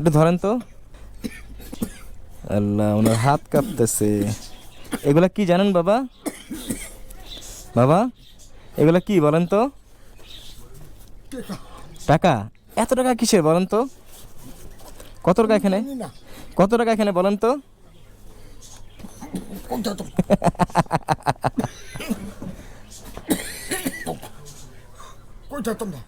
একটু ধরেন তো। আল্লাহ, ওনার হাত কাঁপতেছে। এগুলা কি জানেন বাবা? বাবা, এগুলা কি বলেন তো? টাকা। এত টাকা কিসের বলেন তো? কত টাকা এখানে? কত টাকা এখানে বলেন তো? তোমরা?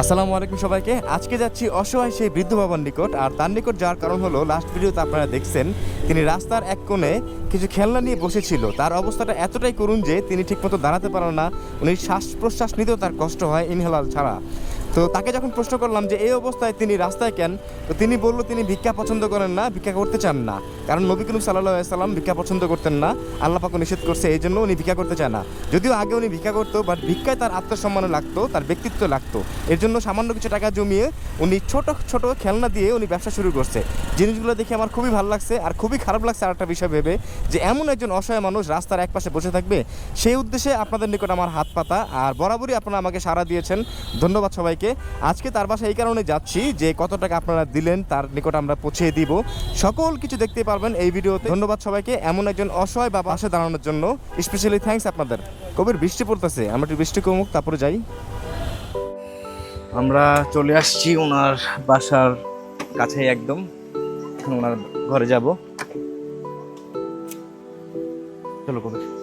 আসসালামু আলাইকুম সবাইকে। আজকে যাচ্ছি অসহায় সেই বৃদ্ধ বাবার নিকট, আর তার নিকট যাওয়ার কারণ হলো লাস্ট ভিডিওতে আপনারা দেখছেন, তিনি রাস্তার এক কোণে কিছু খেলনা নিয়ে বসেছিল। তার অবস্থাটা এতটাই করুন যে তিনি ঠিকমতো দাঁড়াতে পারেন না। উনি শ্বাস প্রশ্বাস নিতেও তার কষ্ট হয় ইনহেলার ছাড়া। তো তাকে যখন প্রশ্ন করলাম যে, এই অবস্থায় তিনি রাস্তায় কেন? তো তিনি বলল, তিনি ভিক্ষা পছন্দ করেন না, ভিক্ষা করতে চান না। কারণ নবী করিম সাল্লাম ভিক্ষা পছন্দ করতেন না। আল্লাহ পাকে নিষেধ করছে, এই জন্য উনি ভিক্ষা করতে চায় না। যদিও আগে উনি ভিক্ষা করতো বাট ভিক্ষায় তার আত্মসম্মান লাগতো, তার ব্যক্তিত্ব লাগতো। এর জন্য সামান্য কিছু টাকা জমিয়ে উনি ছোট ছোট খেলনা দিয়ে উনি ব্যবসা শুরু করছে। জিনিসগুলো দেখে আমার খুবই ভালো লাগছে আর খুবই খারাপ লাগছে আর একটা বিষয় ভেবে যে, এমন একজন অসহায় মানুষ রাস্তার এক পাশে বসে থাকবে, সেই উদ্দেশ্যে আপনাদের নিকট আমার হাত পাতা। আর বরাবরই আপনারা আমাকে সাড়া দিয়েছেন। ধন্যবাদ সবাইকে। আজকে তার বাসায় এই কারণে যাচ্ছি যে কত টাকা আপনারা দিলেন তার নিকট আমরা পৌঁছে দিব। সকল কিছু দেখতে পারবেন এই ভিডিওতে। ধন্যবাদ সবাইকে। এমন একজন অসহায় বা পাশে দাঁড়ানোর জন্য স্পেশালি থ্যাঙ্কস আপনাদের। কবির বৃষ্টি পড়তেছে। আমরা একটু বৃষ্টি কমুক, তারপরে যাই। আমরা চলে আসছি ওনার বাসার কাছেই একদম। ওনার ঘরে যাব। চলো কবির।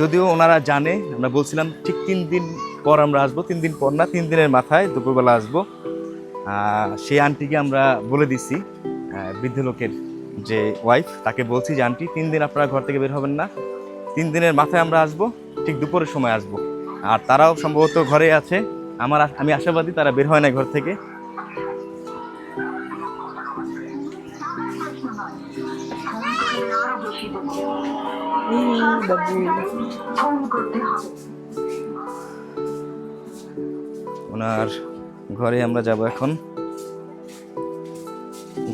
যদিও ওনারা জানে, আমরা বলছিলাম ঠিক তিন দিন পর আমরা আসব, তিন দিন পর না, তিন দিনের মাথায় দুপুরবেলা আসব। সেই আন্টিকে আমরা বলে দিছি বৃদ্ধ লোকের যে ওয়াইফ তাকে বলছি যে, আন্টি, তিন দিন আপনারা ঘর থেকে বের হবেন না। তিন দিনের মাথায় আমরা আসব, ঠিক দুপুরের সময় আসব। আর তারাও সম্ভবত ঘরে আছে। আমার আমি আশাবাদী তারা বের হয় না ঘর থেকে। ওনার ঘরে আমরা যাব এখন।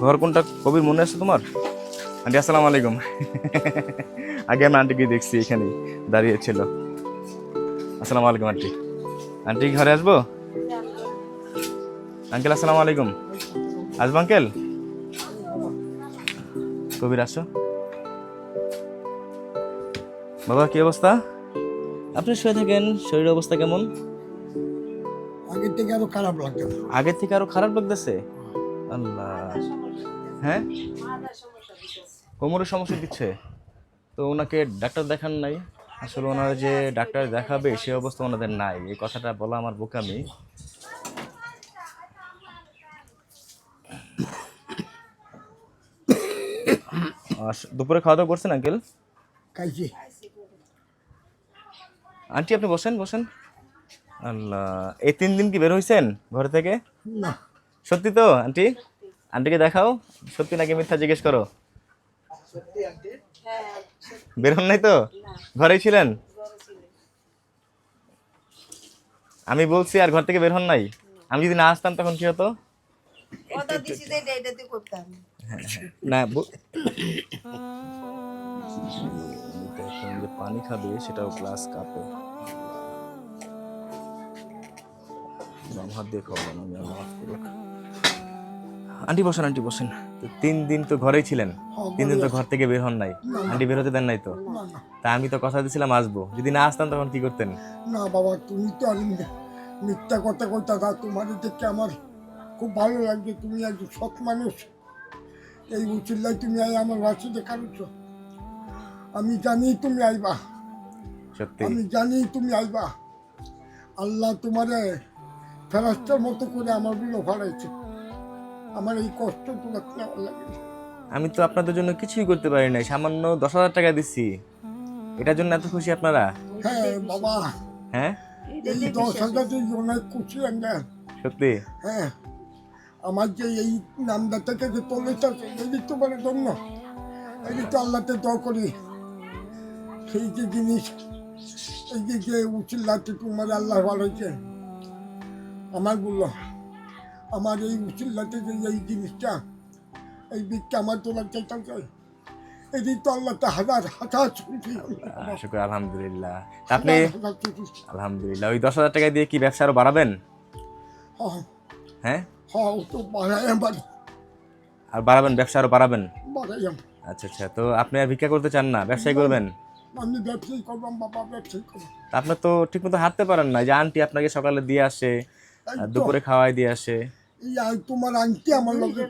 ঘর কোনটা? কবির মনে আছে তোমার? আন্টি, আসসালামু আলাইকুম। আগে আমি আন্টিকে দেখছি এখানে দাঁড়িয়ে ছিল। আসসালামু আলাইকুম, আন্টি। আন্টি ঘরে আসব? আঙ্কেল, আসসালামু আলাইকুম। আসব, আঙ্কেল? কবির, আসো। বাবা কি অবস্থা? আপনি শুয়ে থাকেন শরীরের অবস্থা কেমন? আগের থেকে আরও খারাপ লাগছে আগের থেকে আরও খারাপ লাগতেছে? আল্লাহ। হ্যাঁ? কোমরের সমস্যা দিচ্ছে। তো ওনাকে ডাক্তার দেখান নাই। আসলে ওনারা যে ডাক্তার দেখাবে সে অবস্থা ওনাদের নাই। এই কথাটা বলা আমার বোকামি। দুপুরে খাওয়া দাওয়া করছেন আঙ্কেল? খাইছি। আন্টি আপনি বসেন বসেন। আল্লাহ এই তিন দিন কি বের হয়েছেন ঘর থেকে? না। সত্যি তো আন্টি? আন্টিকে দেখাও সত্যি নাকি মিথ্যা জিজ্ঞেস করো? বের হন নাই তো? ঘরেই ছিলেন? আমি বলছি আর ঘর থেকে বের হন নাই? আমি যদি না আসতাম তখন কি হতো? কথা দিছি যে এটা এটাতে করতাম। না যে পানি খাবে সেটাও গ্লাস কাপে বাম হাত দিয়ে আমি মাফ করুক। আন্টি বসেন আন্টি বসেন। তো তিন দিন তো ঘরেই ছিলেন। তিন দিন তো ঘর থেকে বের হন নাই। আন্টি বের হতে দেন নাই তো? না না। তা আমি তো কথা দিয়েছিলাম আসব। যদি না আসতাম তখন কি করতেন? না বাবা তুমি তো আর মি- মিথ্যা কথা কইতা তা তোমার দেখে আমার খুব ভালো লাগছে তুমি একজন সৎ মানুষ। এই উচিল্লায় তুমি আমার বাসে দেখাচ্ছ আমি জানি তুমি আইবা। সত্যি। আমি জানি তুমি আইবা। আল্লাহ তোমারে ফেরাস্তার মতো করে আমারগুলো ভাড়াইছে আমার এই কষ্ট তোমার কেমন লাগে। আমি তো আপনাদের জন্য কিছুই করতে পারি নাই সামান্য দশ হাজার টাকা দিচ্ছি। এটার জন্য এত খুশি আপনারা? হ্যাঁ বাবা। হ্যাঁ? এই দশ হাজার অনেক খুশি আমরা। সত্যি? হ্যাঁ। আমার যে এই থেকে যে তলেটা এই যে তোমার জন্য এই তো আল্লাহতে দোয়া করি। সেই যে জিনিস এই যে যে উচিল্লাতে তোমার আল্লাহ ভালোছে আমার বলল আমার এই উচিল্লাতে যে এই জিনিসটা এই দিকটা আমার তোলার চেষ্টা চাই এদিক তো আল্লাহতে হাজার হাজার শুক্র আলহামদুলিল্লাহ। আপনি আলহামদুলিল্লাহ ওই দশ হাজার টাকা দিয়ে কি ব্যবসা আরও বাড়াবেন? হ্যাঁ। হ্যাঁ? হ্যাঁ ও তো বাড়াই আর বাড়াবেন ব্যবসা আরও বাড়াবেন? আচ্ছা আচ্ছা তো আপনি আর ভিক্ষা করতে চান না ব্যবসায় করবেন? আমি ব্যবসায়ী করবাম বাবা ব্যবসায়ী করবাম তা আপনি তো ঠিকমতো হাঁটতে পারেন না। যে আন্টি আপনাকে সকালে দিয়ে আসে আর দুপুরে খাওয়াই দিয়ে আসে। তোমার আংটি আমার লগে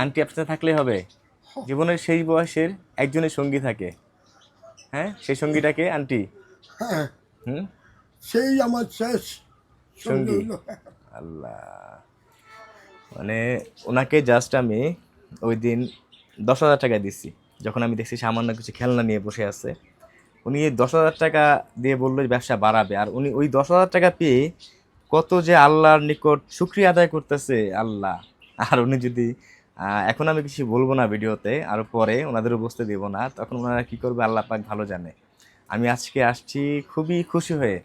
আন্টি আপনার সাথে থাকলেই হবে। জীবনের সেই বয়সের একজনের সঙ্গী থাকে। হ্যাঁ? সেই সঙ্গীটাকে আন্টি? হ্যাঁ। হুম? সেই আমার শেষ সঙ্গী সঙ্গী। আল্লাহ। মানে ওনাকে জাস্ট আমি ওই দিন দশ হাজার টাকা দিচ্ছি যখন আমি দেখছি সামান্য কিছু খেলনা নিয়ে বসে আছে, উনি দশ হাজার টাকা দিয়ে বলল ব্যবসা বাড়াবে। আর উনি ওই দশ হাজার টাকা পেয়ে কত যে আল্লাহর নিকট শুক্রিয়া আদায় করতেছে, আল্লাহ। আর উনি যদি এখন আমি কিছু বলব না ভিডিওতে, আর পরে ওনাদেরও বুঝতে দেব না, তখন ওনারা কী করবে আল্লাহ পাক ভালো জানে। আমি আজকে আসছি খুবই খুশি হয়ে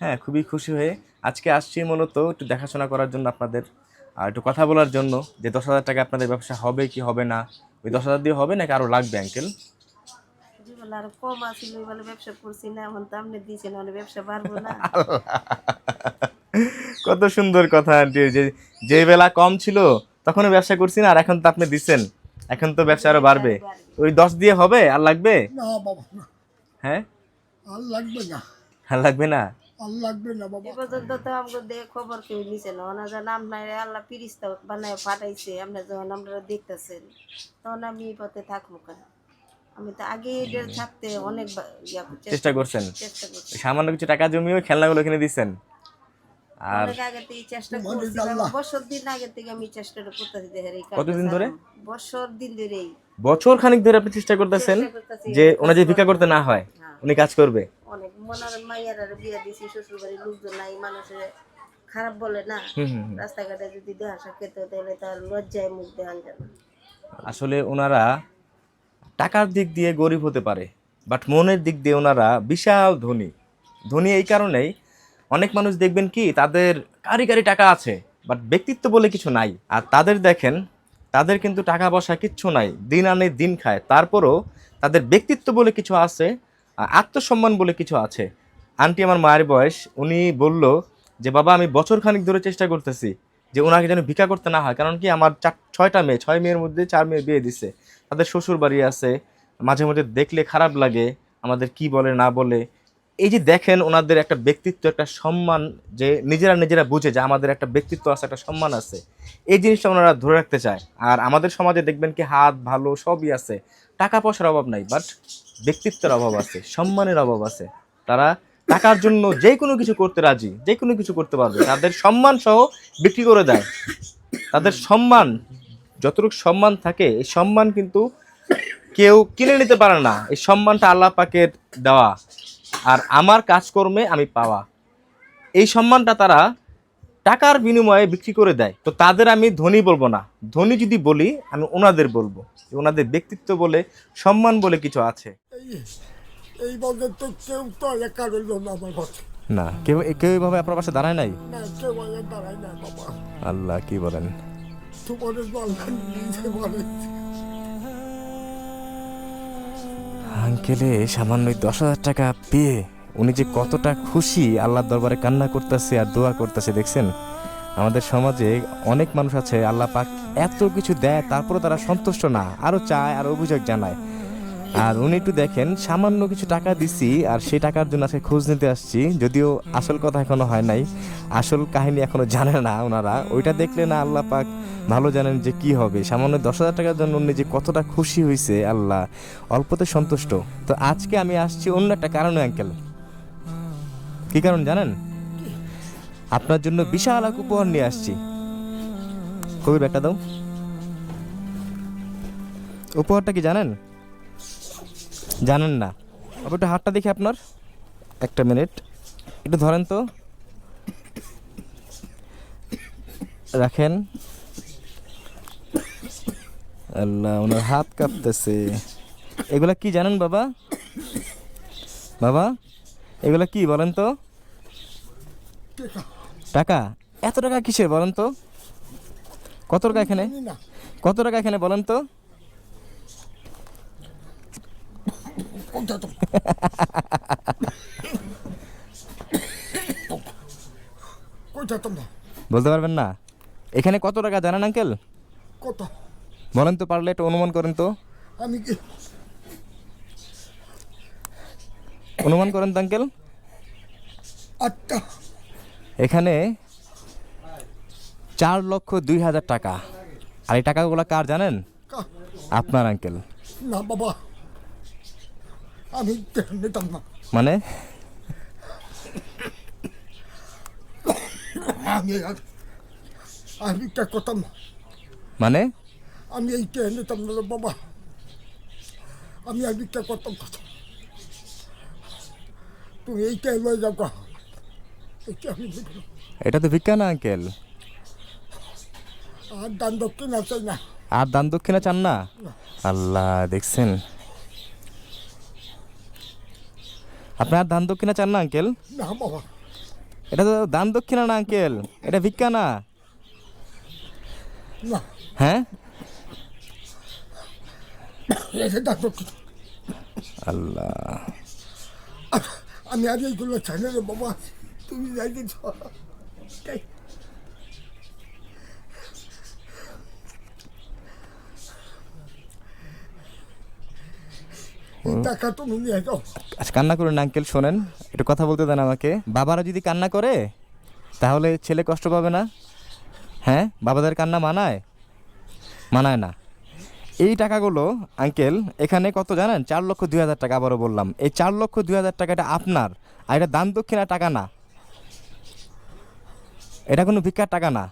হ্যাঁ খুবই খুশি হয়ে আজকে আসছি মূলত একটু দেখাশোনা করার জন্য আপনাদের, আর একটু কথা বলার জন্য যে দশ হাজার টাকা আপনাদের ব্যবসা হবে কি হবে না ওই দশ হাজার দিয়ে হবে নাকি আরও লাগবে আঙ্কেল জীবন আর কম আছিল বলে ব্যবসা করছি না এখন তো আপনি দিয়েছেন মানে ব্যবসা বাড়বো না। কত সুন্দর কথা আন্টি যে যে বেলা কম ছিল তখনও ব্যবসা করছি না আর এখন তো আপনি দিচ্ছেন। এখন তো ব্যবসা আরও বাড়বে। ওই দশ দিয়ে হবে আর লাগবে? না বাবা হ্যাঁ? আর লাগবে না। আর লাগবে না? আর লাগবে না বাবা। এ পর্যন্ত তো আমাকে দিয়ে খবর কেউ নিছে না। ওনা যে নাম নাই আল্লাহ পিরিস্তা বানায় পাঠাইছে। আপনি যখন আপনারা দেখতেছেন তখন আমি এই পথে থাকব কেন? আমি তো আগে এটার থাকতে অনেক ইয়া চেষ্টা করছেন? চেষ্টা করছি। সামান্য কিছু টাকা জমিয়েও খেলনাগুলো কিনে দিচ্ছেন আর অনেক আগে থেকে চেষ্টা করছি বছর দিন আগে থেকে আমি চেষ্টাটা করতেছি এই কতদিন ধরে? বছর দিন ধরেই। বছর খানিক ধরে আপনি চেষ্টা করতেছেন যে ওনা যে ভিক্ষা করতে না হয় হ্যাঁ। উনি কাজ করবে। অনেক। মনার মাইয়ার বিয়া দিছি শ্বশুর বাড়ির লোকজন নাই মানুষের খারাপ বলে না। রাস্তাঘাটে যদি দেহা সাক্ষেত তাহলে তার লজ্জায় মুখ দেখান যাবে আসলে ওনারা টাকার দিক দিয়ে গরিব হতে পারে বাট মনের দিক দিয়ে ওনারা বিশাল ধনী। ধনী এই কারণেই অনেক মানুষ দেখবেন কি তাদের কারি কারি টাকা আছে বাট ব্যক্তিত্ব বলে কিছু নাই। আর তাদের দেখেন তাদের কিন্তু টাকা পয়সা কিচ্ছু নাই দিন আনে দিন খায়। তারপরও তাদের ব্যক্তিত্ব বলে কিছু আছে আত্মসম্মান বলে কিছু আছে। আন্টি আমার মায়ের বয়স, উনি বলল যে, বাবা, আমি বছর খানিক ধরে চেষ্টা করতেছি যে ওনাকে যেন ভিক্ষা করতে না হয়। কারণ কি, আমার চার, ছয়টা মেয়ে, ছয় মেয়ের মধ্যে চার মেয়ে বিয়ে দিছে। তাদের শ্বশুর বাড়ি আছে, মাঝে মাঝে দেখলে খারাপ লাগে, আমাদের কি বলে না বলে। এই যে দেখেন ওনাদের একটা ব্যক্তিত্ব, একটা সম্মান যে নিজেরা নিজেরা বুঝে যে আমাদের একটা ব্যক্তিত্ব আছে, একটা সম্মান আছে। এই জিনিসটা ওনারা ধরে রাখতে চায়। আর আমাদের সমাজে দেখবেন কি হাত, ভালো সবই আছে। টাকা পয়সার অভাব নাই বাট ব্যক্তিত্বের অভাব আছে, সম্মানের অভাব আছে। তারা টাকার জন্য যে কোনো কিছু করতে রাজি, যে কোনো কিছু করতে পারবে। তাদের সম্মান সহ বিক্রি করে দেয়। তাদের সম্মান, যতটুকু সম্মান থাকে, এই সম্মান কিন্তু কেউ কিনে নিতে পারে না। এই সম্মানটা আল্লাহ পাকের দেওয়া। আর আমার কাজকর্মে আমি পাওয়া। এই সম্মানটা তারা টাকার বিনিময়ে বিক্রি করে দেয়। তো তাদের আমি ধনী বলব না। ধনী যদি বলি আমি ওনাদের বলব। ওনাদের ব্যক্তিত্ব বলে সম্মান বলে কিছু আছে। এই তো কেউ তো একা রইল না আমার ঘরে না কেউ কেউ এইভাবে আপনার পাশে দাঁড়ায় নাই? না কেউ দাঁড়ায় না বাবা। আল্লাহ কি বলেন? তোমাদের বল নিজে বলে আঙ্কেলে সামান্য দশ হাজার টাকা পেয়ে উনি যে কতটা খুশি আল্লাহর দরবারে কান্না করতেছে আর দোয়া করতেছে, দেখছেন? আমাদের সমাজে অনেক মানুষ আছে, আল্লাহ পাক এত কিছু দেয় তারপরে তারা সন্তুষ্ট না, আরও চায় আর অভিযোগ জানায়। আর উনি একটু দেখেন, সামান্য কিছু টাকা দিছি আর সেই টাকার জন্য আজকে খোঁজ নিতে আসছি। যদিও আসল কথা এখনও হয় নাই। আসল কাহিনী এখনও জানে না ওনারা। ওইটা দেখলে না আল্লাহ পাক ভালো জানেন যে কি হবে। সামান্য দশ হাজার টাকার জন্য উনি যে কতটা খুশি হয়েছে আল্লাহ অল্পতে সন্তুষ্ট। তো আজকে আমি আসছি অন্য একটা কারণে, আঙ্কেল। কি কারণ জানেন? আপনার জন্য বিশাল এক উপহার নিয়ে আসছি। কবির ব্যাগটা দাও। উপহারটা কি জানেন? জানেন না। আপনি একটু হাতটা দেখি আপনার। একটা মিনিট। একটু ধরেন তো। রাখেন। আল্লাহ ওনার হাত কাঁপতেছে। এগুলা কি জানেন বাবা? বাবা এগুলা কি বলেন তো? টাকা। এত টাকা কিসের বলেন তো? কত টাকা এখানে? কত টাকা এখানে বলেন তো? তোমরা বলতে পারবেন না। এখানে কত টাকা জানেন আঙ্কেল? কত? বলেন তো পারলে একটু অনুমান করেন তো। আমি কি? অনুমান করেন তো আঙ্কেল। আটটা। এখানে চার লক্ষ দুই হাজার টাকা। আর এই টাকাগুলো কার জানেন? আপনার আঙ্কেল। না বাবা। আমি নিতাম না। মানে? আমি আমি কে করতাম না। মানে? আমি এই কে নিতাম না বাবা। আমি আর ভিক্ষা করতাম কত তুমি এই কে লয়ে যাও এইটা আমি এটা তো ভিক্ষা না আঙ্কেল। আর দান দক্ষিণ আছে না। আর দান দক্ষিণা চান না। আল্লাহ দেখছেন? আপনি আর দান দক্ষিণা চান না আঙ্কেল? না বাবা। এটা তো দান দক্ষিণা না আঙ্কেল। এটা ভিক্ষা না। হ্যাঁ? আল্লাহ। আমি আর এইগুলো চাই না বাবা। তুমি যাই দিচ্ছ টাকা তুমি নিয়ে যাও আচ্ছা কান্না করুন আঙ্কেল শোনেন একটু কথা বলতে দেন আমাকে। বাবারা যদি কান্না করে তাহলে ছেলে কষ্ট পাবে না। হ্যাঁ বাবাদের কান্না মানায়? মানায় না। এই টাকাগুলো আঙ্কেল এখানে কত জানেন? চার লক্ষ দুই হাজার টাকা আবারও বললাম। এই চার লক্ষ দুই হাজার টাকা এটা আপনার আর এটা দান দক্ষিণা টাকা না। এটা কোনো ভিক্ষার টাকা না।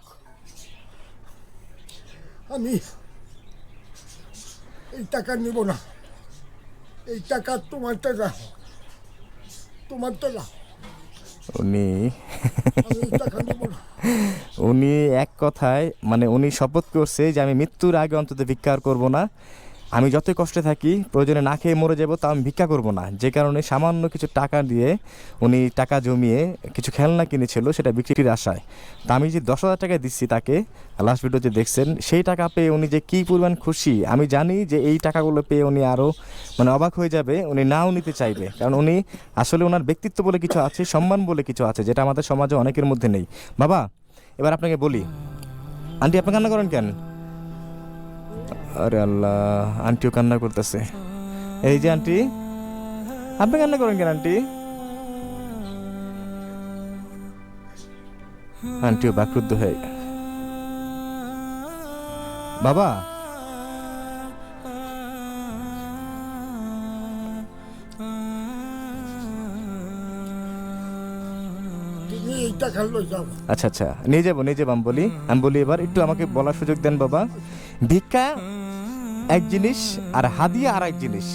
আমি এই টাকা নিব না। এই টাকা তোমার টাকা। তোমার টাকা। উনি উনি এক কথায় মানে উনি শপথ করছে যে আমি মৃত্যুর আগে অন্তত ভিক্ষার করব না। আমি যতই কষ্টে থাকি, প্রয়োজনে না খেয়ে মরে যাব তা আমি ভিক্ষা করব না। যে কারণে সামান্য কিছু টাকা দিয়ে উনি টাকা জমিয়ে কিছু খেলনা কিনেছিল, সেটা বিক্রির আশায়। তা আমি যে দশ হাজার টাকা দিচ্ছি তাকে লাস্ট ভিডিও যে দেখছেন, সেই টাকা পেয়ে উনি যে কী পরিমাণ খুশি, আমি জানি যে এই টাকাগুলো পেয়ে উনি আরও মানে অবাক হয়ে যাবে, উনি নাও নিতে চাইবে। কারণ উনি আসলে ওনার ব্যক্তিত্ব বলে কিছু আছে, সম্মান বলে কিছু আছে, যেটা আমাদের সমাজে অনেকের মধ্যে নেই। বাবা, এবার আপনাকে বলি। আন্টি, আপনি কান্না করেন কেন? আরে আল্লাহ, আন্টিও কান্না করতেছে। এই যে আন্টি, আপনি কান্না করেন কেন আন্টি? আন্টিও বাকরুদ্ধ হয়ে বাবা টাকা আচ্ছা আচ্ছা। নিয়ে যাব নিয়ে যাব আমি বলি। আমি বলি এবার একটু আমাকে বলার সুযোগ দেন বাবা। ভিক্ষা এক জিনিস আর হাদিয়া আর এক জিনিস।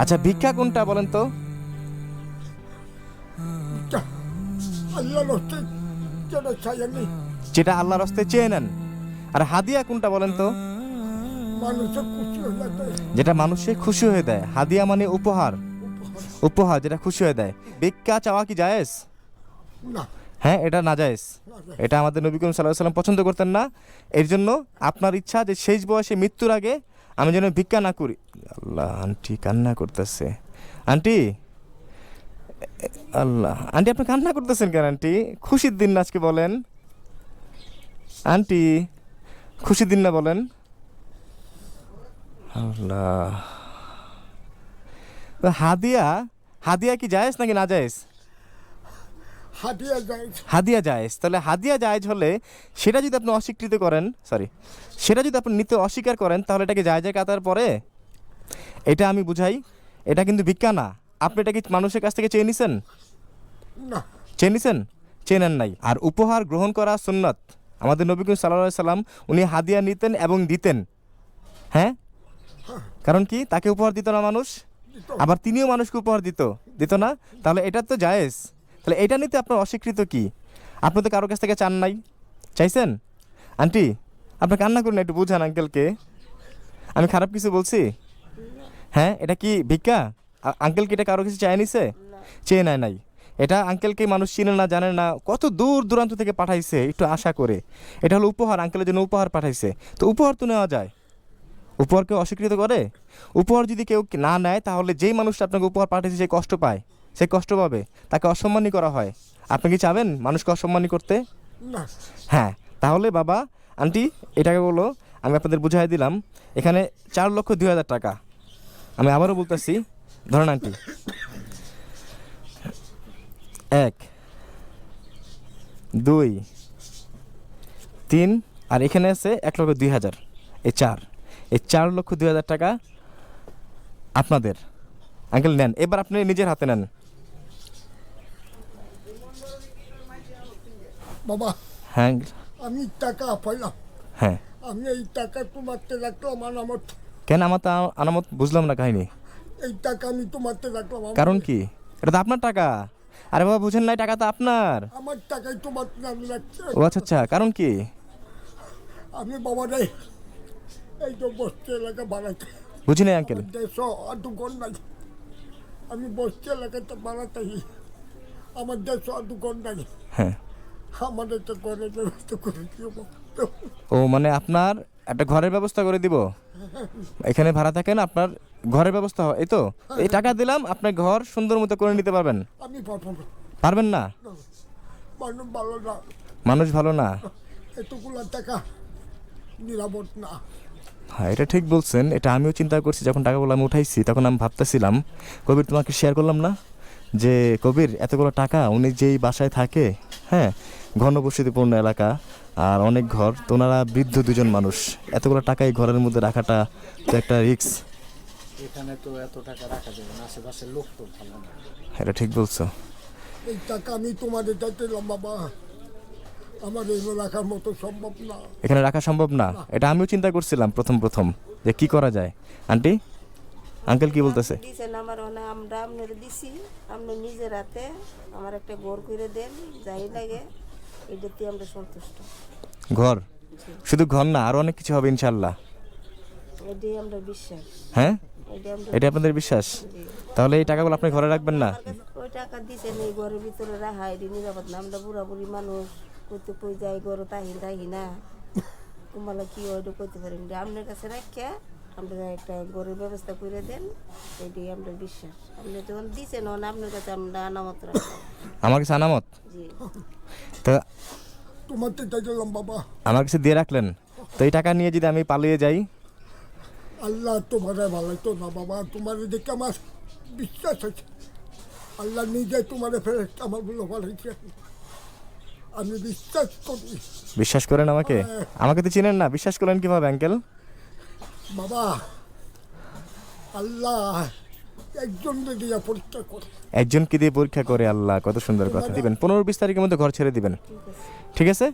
আচ্ছা ভিক্ষা কোনটা বলেন তো? রস্তে যেটা আল্লাহর রাস্তায় চেয়ে নেন। আর হাদিয়া কোনটা বলেন তো? যেটা মানুষে খুশি হয়ে দেয়। হাদিয়া মানে উপহার। উপহার যেটা খুশি হয়ে দেয়। ভিক্ষা চাওয়া কি জায়েজ? না। হ্যাঁ এটা না জায়েজ যায়। এটা আমাদের নবী করিম সাল্লাহ সাল্লাম পছন্দ করতেন না। এর জন্য আপনার ইচ্ছা যে শেষ বয়সে মৃত্যুর আগে আমি যেন ভিক্ষা না করি। আল্লাহ, আন্টি কান্না করতেছে। আন্টি আল্লাহ, আন্টি আপনি কান্না করতেছেন কেন আন্টি? খুশির দিন আজকে বলেন। আন্টি, খুশির দিন না বলেন। আল্লাহ। হাদিয়া হাদিয়া কি জায়েজ নাকি না জায়েজ হাদিয়া জায়েজ। তাহলে হাদিয়া জায়েজ হলে সেটা যদি আপনি অস্বীকৃত করেন সরি সেটা যদি আপনি নিতে অস্বীকার করেন তাহলে এটাকে জায়েজের কাতার পরে এটা আমি বুঝাই এটা কিন্তু ভিক্ষা না। আপনি এটা কি মানুষের কাছ থেকে চেয়ে নিছেন? চেয়ে নিছেন? চেয়ে নেন নাই। আর উপহার গ্রহণ করা সুন্নত। আমাদের নবী করিম সাল্লাহ সাল্লাম উনি হাদিয়া নিতেন এবং দিতেন। হ্যাঁ? কারণ কি? তাকে উপহার দিত না মানুষ? আবার তিনিও মানুষকে উপহার দিত। দিত না? তাহলে এটা তো জায়েজ। তাহলে এটা নিতে আপনার অস্বীকৃত কি? আপনি তো কারোর কাছ থেকে চান নাই। চাইছেন? আন্টি, আপনি কান্না করুন একটু বুঝান আঙ্কেলকে। আমি খারাপ কিছু বলছি? হ্যাঁ এটা কি ভিক্ষা? আঙ্কেল কি এটা কারও কিছু চায় নিছে? চেয়ে নেয় নাই। এটা আঙ্কেলকে মানুষ চিনে না, জানে না, কত দূর দূরান্ত থেকে পাঠাইছে, একটু আশা করে। এটা হলো উপহার, আঙ্কেলের জন্য উপহার পাঠাইছে। তো উপহার তো নেওয়া যায়। উপহারকে অস্বীকৃত করে? উপহার যদি কেউ না নেয়, তাহলে যেই মানুষটা আপনাকে উপহার পাঠিয়েছে সে কষ্ট পায়। সে কষ্ট পাবে তাকে অসম্মানই করা হয়। আপনি কি চাবেন মানুষকে অসম্মানই করতে? হ্যাঁ তাহলে বাবা আন্টি এটাকে বলো আমি আপনাদের বুঝাই দিলাম এখানে চার লক্ষ দুই হাজার টাকা। আমি আবারও বলতেছি ধরেন আন্টি। এক দুই তিন আর এখানে আছে এক লক্ষ দুই হাজার। এই চার এই চার লক্ষ দুই হাজার টাকা আপনাদের। আঙ্কেল নেন এবার আপনি নিজের হাতে নেন। বাবা। হ্যাঁ। আমি টাকা পাইলাম। হ্যাঁ। আমি এই টাকা তোমারতে রাখলাম আনামত। কেন আমার তো আনামত বুঝলাম না কাহিনী? এই টাকা আমি তোমারতে রাখলাম কারণ কি? এটা তো আপনার টাকা। আরে বাবা বুঝেন নাই টাকা তো আপনার। আমার টাকাই তোমার আমি রাখছি। ও আচ্ছা আচ্ছা কারণ কি? আমি বাবা রে এই তো বস্তি এলাকা বানাতে বুঝি নাই আঙ্কেল দেশ আটু গন নাই। আমি বস্তি এলাকাতে বানাতে আমার দেশ আটু গন নাই। হ্যাঁ। ঘরের ব্যবস্থা করে ও মানে আপনার একটা ঘরের ব্যবস্থা করে দিব? এখানে ভাড়া থাকেন আপনার ঘরের ব্যবস্থা হয় এই তো? এই টাকা দিলাম আপনার ঘর সুন্দর মতো করে নিতে পারবেন। আমি পারব না। পারবেন না? মানুষ ভালো না। মানুষ ভালো না? এতগুলা টাকা নিরাপদ না। হ্যাঁ এটা ঠিক বলছেন এটা আমিও চিন্তা করছি যখন টাকাগুলো আমি উঠাইছি তখন আমি ভাবতেছিলাম কবির তোমাকে শেয়ার করলাম না? যে কবির এতগুলো টাকা উনি যেই বাসায় থাকে হ্যাঁ ঘনবসতিপূর্ণ এলাকা আর অনেক ঘর। তো ওনারা বৃদ্ধ দুজন মানুষ। এতগুলো টাকা এই ঘরের মধ্যে রাখাটা তো একটা রিক্স এখানে তো এত টাকা রাখা যাবে না আশেপাশের লোক তো ভালো না। এটা ঠিক বলছো। এই টাকা আমি তোমাদের চাইছিলাম বাবা। আমার এগুলো রাখার মতো সম্ভব না। এখানে রাখা সম্ভব না? এটা আমিও চিন্তা করছিলাম প্রথম প্রথম যে কি করা যায়। আন্টি? আঙ্কেল কি বলতেছে? দিছেন আমার মানে আমরা আপনার দিছি। আপনি নিজের হাতে আমার একটা ঘর করে দেন যাই লাগে। এটাতে আমরা সন্তুষ্ট। ঘর? শুধু ঘর না আরও অনেক কিছু হবে ইনশাল্লাহ এটাই আমরা বিশ্বাস। হ্যাঁ? এটা আপনাদের বিশ্বাস? তাহলে এই টাকাগুলো আপনি ঘরে রাখবেন না? ওই টাকা দিছেন এই ঘরের ভিতরে রাখা এটি নিরাপদ না। আমরা বুড়া বুড়ি মানুষ কইতে কই যাই ঘরে তাহি তাহি না কুমালা কি হয় এটা কইতে পারি আপনার কাছে রাখিয়া আমরা একটা ঘরের ব্যবস্থা করে দেন এটাই আমরা বিশ্বাস। আপনি যখন দিছেন তখন আপনার কাছে আমরা আনামত রাখলাম আমার কাছে আনামত? জি। তো তোমারতে চাইছিলাম বাবা। আমার কাছে দিয়ে রাখলেন। তো এই টাকা নিয়ে যদি আমি পালিয়ে যাই? আল্লাহ তোমার ভালো তো না বাবা। তোমার দেখে আমার বিশ্বাস আছে। আল্লাহ নিজে তোমার ফেরত আমার বলে ভালোইছে আমি বিশ্বাস করি। বিশ্বাস করেন আমাকে? আমাকে তো চিনেন না। বিশ্বাস করেন কীভাবে আঙ্কেল? বাবা আল্লাহ একজন দিয়ে পরীক্ষা করে। একজনকে দিয়ে পরীক্ষা করে আল্লাহ কত সুন্দর কথা। দিবেন পনেরো বিশ তারিখের মধ্যে ঘর ছেড়ে দিবেন। ঠিক আছে?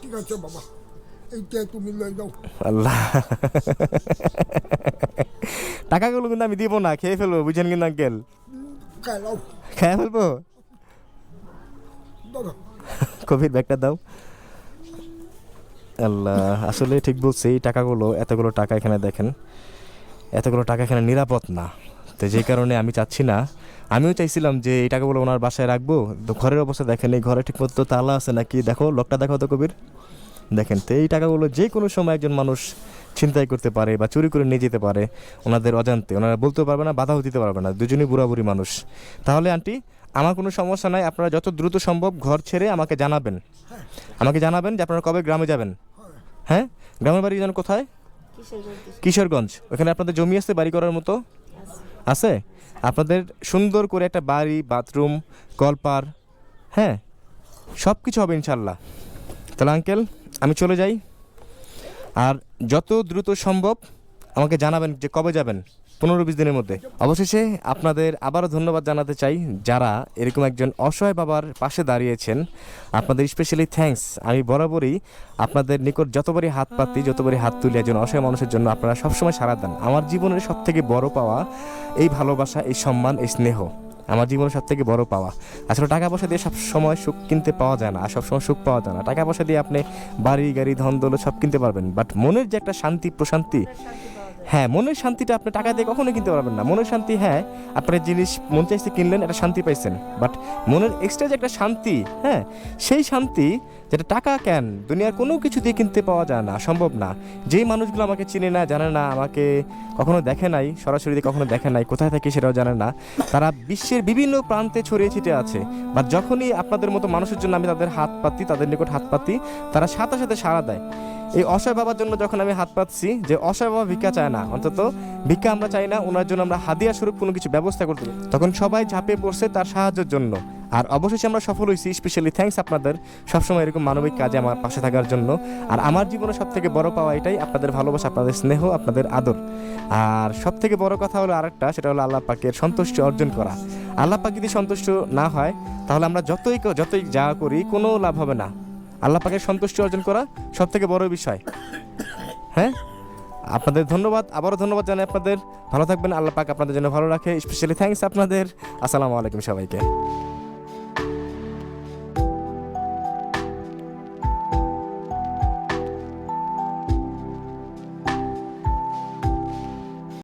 ঠিক আছে বাবা এইটা তুমি লই যাও। আল্লাহ। টাকাগুলো কিন্তু আমি দিব না খেয়ে ফেলব বুঝেন কিন্তু আঙ্কেল। খেয়ে ফেলব? কোভিড ব্যাগটা দাও। আল্লাহ, আসলে ঠিক বলছি, এই টাকাগুলো, এতগুলো টাকা এখানে দেখেন, এতগুলো টাকা এখানে নিরাপদ না। তো যেই কারণে আমি চাচ্ছি না, আমিও চাইছিলাম যে এই টাকাগুলো ওনার বাসায় রাখব। তো ঘরের অবস্থা দেখেন, এই ঘরে ঠিকমতো তালা আছে নাকি? দেখো, লোকটা দেখো তো কবির। দেখেন, তো এই টাকাগুলো যে কোনো সময় একজন মানুষ ছিনতাই করতে পারে বা চুরি করে নিয়ে যেতে পারে ওনাদের অজান্তে। ওনারা বলতে পারবে না, বাধাও দিতে পারবে না, দুজনই বুড়াবুড়ি মানুষ। তাহলে আন্টি, আমার কোনো সমস্যা নাই, আপনারা যত দ্রুত সম্ভব ঘর ছেড়ে আমাকে জানাবেন। আমাকে জানাবেন যে আপনারা কবে গ্রামে যাবেন। হ্যাঁ? গ্রামের বাড়ি যেন কোথায়? কিশোরগঞ্জ। ওখানে আপনাদের জমি আছে বাড়ি করার মতো? আছে? আপনাদের সুন্দর করে একটা বাড়ি বাথরুম কলপার হ্যাঁ? সব কিছু হবে ইনশাল্লাহ তাহলে আঙ্কেল আমি চলে যাই। আর যত দ্রুত সম্ভব আমাকে জানাবেন যে কবে যাবেন। পনেরো বিশ দিনের মধ্যে। অবশেষে আপনাদের আবারও ধন্যবাদ জানাতে চাই যারা এরকম একজন অসহায় বাবার পাশে দাঁড়িয়েছেন। আপনাদের স্পেশালি থ্যাঙ্কস আমি বরাবরই আপনাদের নিকট যতবারই হাত পাতি, যতবারই হাত তুলি একজন অসহায় মানুষের জন্য আপনারা সবসময় সাড়া দেন। আমার জীবনের সব থেকে বড় পাওয়া এই ভালোবাসা, এই সম্মান, এই স্নেহ আমার জীবনের সব থেকে বড় পাওয়া। আসলে টাকা পয়সা দিয়ে সব সময় সুখ কিনতে পাওয়া যায় না আর সবসময় সুখ পাওয়া যায় না। টাকা পয়সা দিয়ে আপনি বাড়ি, গাড়ি ধন দৌলত সব কিনতে পারবেন। বাট মনের যে একটা শান্তি, প্রশান্তি হ্যাঁ মনের শান্তিটা আপনি টাকা দিয়ে কখনো কিনতে পারবেন না। মনের শান্তি হ্যাঁ আপনার জিনিস মন চাইছে কিনলেন, একটা শান্তি পাইছেন। বাট মনের এক্সট্রা যে একটা শান্তি হ্যাঁ সেই শান্তি যেটা টাকা কেন? দুনিয়ার কোনো কিছু দিয়ে কিনতে পাওয়া যায় না, সম্ভব না। যেই মানুষগুলো আমাকে চিনে না, জানে না, আমাকে কখনো দেখে নাই, সরাসরি কখনো দেখে নাই, কোথায় থাকে সেটাও জানে না, তারা বিশ্বের বিভিন্ন প্রান্তে ছড়িয়ে ছিটে আছে। বা যখনই আপনাদের মতো মানুষের জন্য আমি তাদের হাত পাতি, তাদের নিকট হাত পাতি, তারা সাথে সাথে সাড়া দেয়। এই অসহায় বাবার জন্য যখন আমি হাত পাচ্ছি যে অসহায় বাবা ভিক্ষা চায় না, অন্তত ভিক্ষা আমরা চাই না, ওনার জন্য আমরা হাদিয়া স্বরূপ কোনো কিছু ব্যবস্থা করতে। তখন সবাই ঝাঁপিয়ে পড়ছে তার সাহায্যের জন্য। আর অবশেষে আমরা সফল হয়েছি স্পেশালি থ্যাঙ্কস আপনাদের। সবসময় এরকম মানবিক কাজে আমার পাশে থাকার জন্য। আর আমার জীবনে সব থেকে বড় পাওয়া এটাই আপনাদের ভালোবাসা, আপনাদের স্নেহ, আপনাদের আদর। আর সব থেকে বড় কথা হলো আরেকটা, সেটা হলো আল্লাহ পাকের সন্তুষ্টি অর্জন করা। আল্লাহ পাক যদি সন্তুষ্ট না হয়, তাহলে আমরা যতই যতই যা করি, কোনো লাভ হবে না। আল্লাহ পাকের সন্তুষ্টি অর্জন করা সব থেকে বড় বিষয়। হ্যাঁ? আপনাদের ধন্যবাদ। আবারও ধন্যবাদ জানাই আপনাদের। ভালো থাকবেন। আল্লাহ পাক আপনাদের জন্য ভালো রাখে। স্পেশালি থ্যাংকস আপনাদের। আসসালামু আলাইকুম সবাইকে।